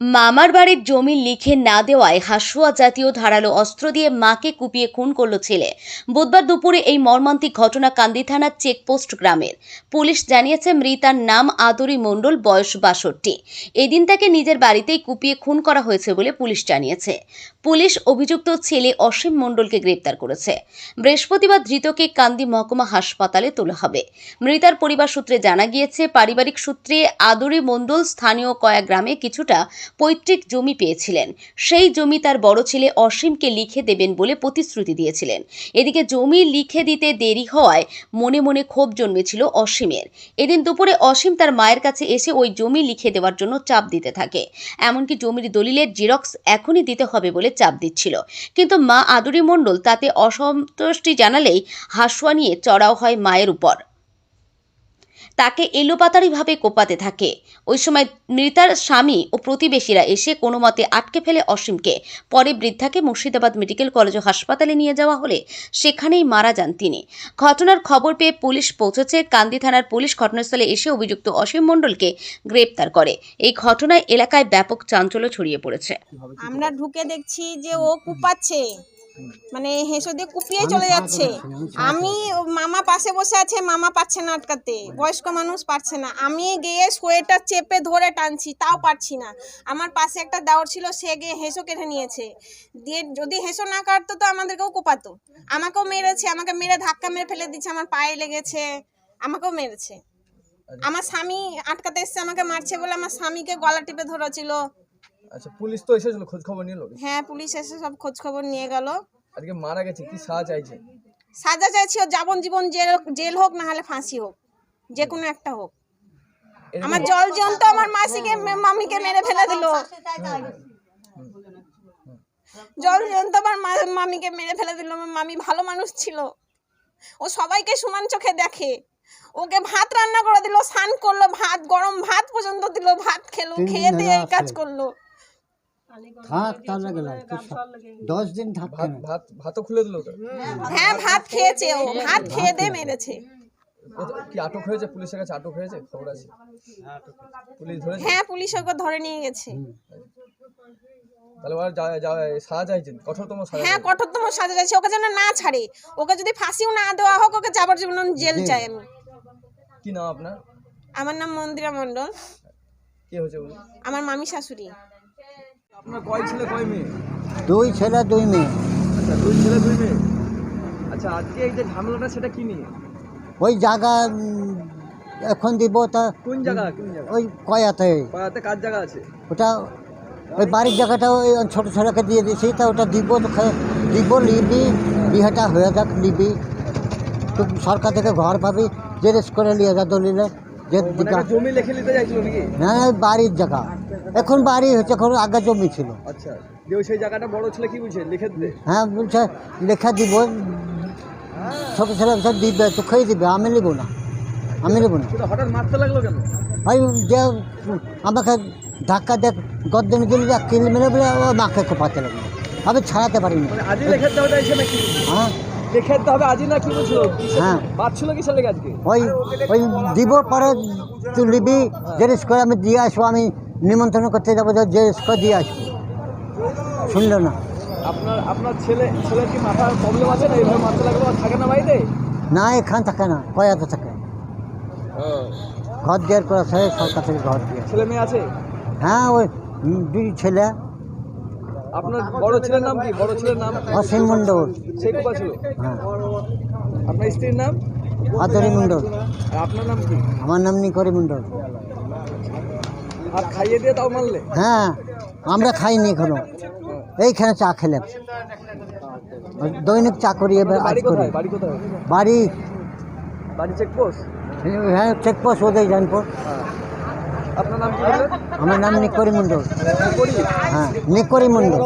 মামার বাড়ির জমি লিখে না দেওয়ায় হাসুয়া জাতীয় ধারালো অস্ত্র দিয়ে মাকে কুপিয়ে খুন করল ছেলে। বুধবার দুপুরে এই মর্মান্তিক ঘটনা কান্দি থানার চেকপোস্ট গ্রামের। পুলিশ জানিয়েছে মৃতার নাম আদরি মণ্ডল, বয়স বাষট্টি। এদিন তাকে নিজের বাড়িতেই কুপিয়ে খুন করা হয়েছে বলে পুলিশ জানিয়েছে। পুলিশ অভিযুক্ত ছেলে অসীম মণ্ডলকে গ্রেপ্তার করেছে। বৃহস্পতিবার ধৃতকে কান্দি মহকুমা হাসপাতালে তোলা হবে। মৃতার পরিবার সূত্রে জানা গিয়েছে, পারিবারিক সূত্রে আদরি মণ্ডল স্থানীয় কয়া গ্রামে কিছুটা পৈতৃক জমি পেয়েছিলেন। সেই জমি তার বড় ছেলে অসীমকে লিখে দেবেন বলে প্রতিশ্রুতি দিয়েছিলেন। এদিকে জমি লিখে দিতে দেরি হওয়ায় মনে মনে ক্ষোভ জন্মেছিল অসীমের। এদিন দুপুরে অসীম তার মায়ের কাছে এসে ওই জমি লিখে দেওয়ার জন্য চাপ দিতে থাকে। এমনকি জমির দলিলের জিরক্স এখনই দিতে হবে বলে চাপ দিচ্ছিল। কিন্তু মা আদুরি মণ্ডল তাতে অসন্তুষ্টি জানালেই হাসুয়া নিয়ে চড়াও হয় মায়ের উপর। তাকে এলোপাতাড়িভাবে কোপাতে থাকে। ওই সময় মৃতার স্বামী ও প্রতিবেশীরা এসে কোনো মতে আটকে ফেলে অসীমকে। পরে বৃদ্ধাকে মুর্শিদাবাদ মেডিকেল কলেজ ও হাসপাতালে নিয়ে যাওয়া হলে সেখানেই মারা যান তিনি। ঘটনার খবর পেয়ে পুলিশ পৌঁছেছে। কান্দি থানার পুলিশ ঘটনাস্থলে এসে অভিযুক্ত অসীম মণ্ডলকে গ্রেপ্তার করে। এই ঘটনায় এলাকায় ব্যাপক চাঞ্চল্য ছড়িয়ে পড়েছে। আমরা ঢুকে দেখছি যে ও কুপাচ্ছে। মানে হেসো দিয়ে কুপিয়ে চলে যাচ্ছে। আমি মামা পাশে বসে আছে মামা পাচ্ছে না আটকাতে। বয়স্ক মানুষ পারছে না। আমি গিয়ে সোয়েটার চেপে ধরে টানছি তাও পারছি না। আমার পাশে একটা দাওর ছিল সে গিয়ে হেসো কেটে নিয়েছে। দিয়ে যদি হেসো না কাটতো তো আমাদেরকেও কোপাতো। আমাকেও মেরেছে আমাকে মেরে ধাক্কা মেরে ফেলে দিচ্ছে আমার পায়ে লেগেছে আমাকেও মেরেছে। আমার স্বামী আটকাতে এসছে আমাকে মারছে বলে আমার স্বামীকে গলা টিপে ধরেছিল। আচ্ছা পুলিশ তো এসেছিল খোঁজ খবর নিল হ্যাঁ পুলিশ এসে সব খোঁজ খবর নিয়ে গেল। আজকে মারা গেছে কি সাজা চাইছে? সাজা চাইছি ওর যাবজ্জীবন জেল জেল হোক না হলে ফাঁসি হোক যে কোনো একটা হোক। আমার জল জন্ত আমার মাসিকে মামিকে মেরে ফেলে দিল। জল জন্ত আমার মা- মামিকে মেরে ফেলে দিল। আমার মামি ভালো মানুষ ছিল। ও সবাইকে সমান চোখে দেখে। ওকে ভাত রান্না করে দিল স্নান করল ভাত গরম ভাত পর্যন্ত দিল ভাত খেলো খেয়ে দিয়ে এই কাজ করল। থাক গেল দশ দিন থাকতে ভাত ভাতও খুলে দিল তো হ্যাঁ ভাত খেয়েছে ও ভাত খেয়ে দিয়ে মেরেছে। কি আটক হয়েছে? পুলিশের কাছে আটক হয়েছে? খবর আছে? পুলিশ ধরেছে? হ্যাঁ পুলিশ ওকে ধরে নিয়ে গেছে। তাহলে ওরা যা- যা- সাজা চাইছেন কঠোরতম সাজা হ্যাঁ কঠোরতম সাজা চাইছে ওকে যেন না ছাড়ে। ওকে যদি ফাঁসিও না দেওয়া হোক ওকে যাবজ্জীবন জেল চাই আমি। কি নাম আপনার? আমার নাম মন্দিরা মণ্ডল। কি হয়েছে বলুন? আমার মামি শাশুড়ি। আপনার কয় ছেলে কয় মেয়ে? দুই ছেলে দুই মেয়ে। আচ্ছা দুই ছেলে দুই মেয়ে। আচ্ছা আজকে এই যে ঝামেলাটা সেটা কি নিয়ে? ওই জায়গা এখন দিব তা কোন জায়গা কোন জায়গা? ওই কয়াতে। পাড়াতে কার জায়গা আছে? ওটা ওই বাড়ির জায়গাটা ওই ছোটো ছেলেকে দিয়ে দিয়েছি তা ওটা দিব দিব নিবি বিয়েটা হয়ে যাক নিবি। তো সরকার থেকে ঘর পাবি জেরেস করে নিয়ে যা দলিলে যে মানে জমি লিখে নিতে চাইছিল নাকি? বাড়ির জায়গা। এখন বাড়ি হচ্ছে এখন আগে জমি ছিল। আচ্ছা দিয়ে সেই জায়গাটা বড় ছেলে কি বলছে লিখে দিতে হ্যাঁ বলছে লেখা দিব। ছোটো ছেলে বলছে দিবে তো খেয়ে দিবে আমি নেব না। আমি নেব না। হঠাৎ মারতে লাগল কেন? ভাই যে আমাকে ধাক্কা দেখ গদ্দন গেলে যা কিল মেরে বলে ও মাকে কোপাতে লাগল। আমি ছাড়াতে পারিনি। মানে আজই নাকি? হ্যাঁ। হবে আজই না কি বলছিল হ্যাঁ। আজকে? ওই ওই দিব পরে তুই নিবি জেরেস করে আমি দিয়ে আসব আমি নিমন্ত্রণ করতে যাব যে জেরেস করে দিয়ে আসব। শুনলো না। আপনার আপনার ছেলে ছেলের কি মাথার প্রবলেম আছে না? এইভাবে মারতে লাগল থাকে না বাড়িতে? না এখান থাকে না কয়াতে থাকে। ঘর দেওয়ার করে সে সরকার থেকে ঘর দিয়ে। ছেলে মেয়ে আছে? হ্যাঁ ওই দুই ছেলে। আপনার বড় ছেলের নাম কি? বড় ছেলের নাম? অসীম মণ্ডল। কোপা ছিল? হ্যাঁ। আপনার স্ত্রীর নাম? আদরি মণ্ডল। আপনার নাম কি? আমার নাম নিকরি মণ্ডল। আর খাইয়ে দিয়ে তাও মারলে? হ্যাঁ আমরা খাইনি এখনও। এইখানে চা খেলাম। দৈনিক চা করি এবার আজ বাড়ি করি। বাড়ি বাড়ি। বাড়ি চেকপোস্ট হ্যাঁ চেকপোস্ট ওদের জানপুর। আপনার নাম কি আমার নাম নিকরি মণ্ডল। হ্যাঁ নিকরি মণ্ডল।